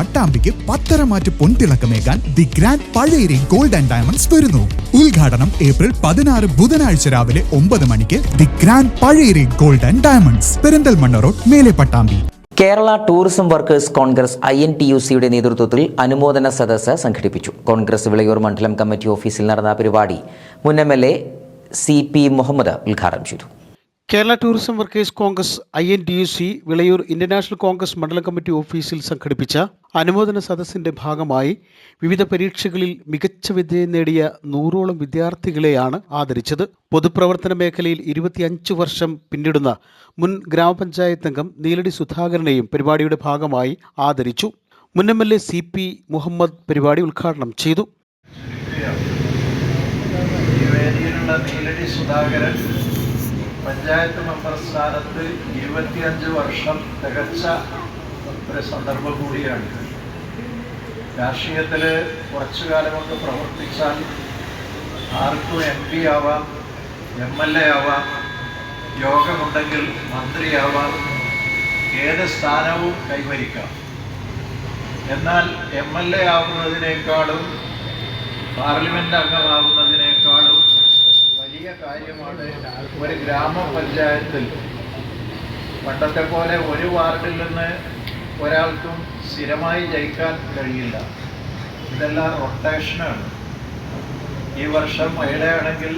പട്ടാമ്പിക്ക് പത്തരമാറ്റ് പൊൻതിളക്കമേകാൻ the grand Pazhayari gold and diamonds വരുന്നു. ഉദ്ഘാടനം ഏപ്രിൽ പതിനാറ് ബുധനാഴ്ച രാവിലെ ഒമ്പത് മണിക്ക് the grand Pazhayari gold and diamonds Perinthalmanna road മേലെ Pattambi. Kerala tourism workers congress I N T U സിയുടെ നേതൃത്വത്തിൽ അനുമോദന സദസ്സ് സംഘടിപ്പിച്ചു. കോൺഗ്രസ് വിളയൂർ മണ്ഡലം കമ്മിറ്റി ഓഫീസിൽ നടന്ന പരിപാടി മുൻ M L A C P Muhammad ഉദ്ഘാടനം ചെയ്തു. Kerala tourism workers congress I N T U C Vilayur international congress മണ്ഡലം കമ്മിറ്റി ഓഫീസിൽ സംഘടിപ്പിച്ച അനുമോദന സദസ്സിന്റെ ഭാഗമായി വിവിധ പരീക്ഷകളിൽ മികച്ച വിജയം നേടിയ നൂറോളം വിദ്യാർത്ഥികളെയാണ് ആദരിച്ചത്. പൊതുപ്രവർത്തന മേഖലയിൽ ഇരുപത്തിയഞ്ച് വർഷം പിന്നിടുന്ന മുൻ ഗ്രാമപഞ്ചായത്ത് അംഗം നീലടി സുധാകരനെയും പരിപാടിയുടെ ഭാഗമായി ആദരിച്ചു. മുൻ M L A C P Muhammad പരിപാടി ഉദ്ഘാടനം ചെയ്തു. പഞ്ചായത്ത് മെമ്പർ സ്ഥാനത്ത് ഇരുപത്തിയഞ്ച് വർഷം തികച്ച ഒരു സന്ദർഭം കൂടിയാണ്. രാഷ്ട്രീയത്തിൽ കുറച്ചു കാലമൊക്കെ പ്രവർത്തിച്ചാൽ ആർക്കും എം പി ആവാം എം എൽ എ ആവാം യോഗമുണ്ടെങ്കിൽ മന്ത്രിയാവാം ഏത് സ്ഥാനവും കൈവരിക്കാം. എന്നാൽ എം എൽ എ ആവുന്നതിനേക്കാളും പാർലമെന്റ് അംഗമാവുന്നതിനേക്കാളും വലിയ കാര്യമാണ് ഒരു ഗ്രാമപഞ്ചായത്തിൽ. പണ്ടത്തെ പോലെ ഒരു വാർഡിൽ നിന്ന് ഒരാൾക്കും സ്ഥിരമായി ജയിക്കാൻ കഴിയില്ല. ഇതെല്ലാം റൊട്ടേഷനാണ്. ഈ വർഷം മഹിളയാണെങ്കിൽ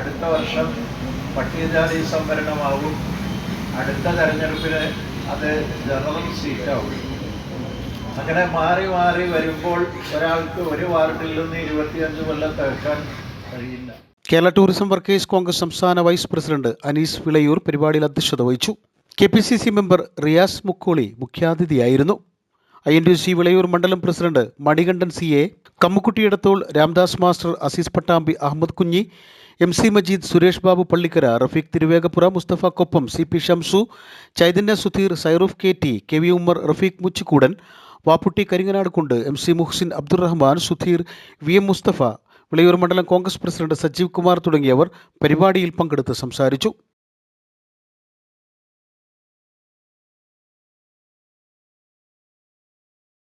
അടുത്ത വർഷം പട്ടികജാതി സംവരണമാകും. അടുത്ത തെരഞ്ഞെടുപ്പിന് അത് ജനറൽ സീറ്റാവും. അങ്ങനെ മാറി മാറി വരുമ്പോൾ ഒരാൾക്ക് ഒരു വാർഡിൽ നിന്ന് ഇരുപത്തിയഞ്ച് കൊല്ലം തീർക്കാൻ കഴിയില്ല. കേരള ടൂറിസം വർക്കേഴ്സ് കോൺഗ്രസ് സംസ്ഥാന വൈസ് പ്രസിഡന്റ് അനീസ് വിളയൂർ പരിപാടിയിൽ അധ്യക്ഷത വഹിച്ചു. K P C C member Riyas Mukkoli മുഖ്യാതിഥിയായിരുന്നു. I N D C Vilayur മണ്ഡലം president Manikandan C A കമ്മുക്കുട്ടിയിടത്തോൾ Ramdas master Azeez Pattambi Ahammed Kunhi M C Majeed Suresh Babu Pallikkara Rafeeq Thiruvegappura Musthafa Koppam C P Shamsu Chaitanya Sudheer Sairoof K T K V Ummer Rafeeq Muchikkodan Vapputty Karinganad കൊണ്ട് M C Muhsin Abdurahman Sudheer V M Musthafa Vilayur മണ്ഡലം Congress president Sajeev Kumar തുടങ്ങിയവർ പരിപാടിയിൽ പങ്കെടുത്ത് സംസാരിച്ചു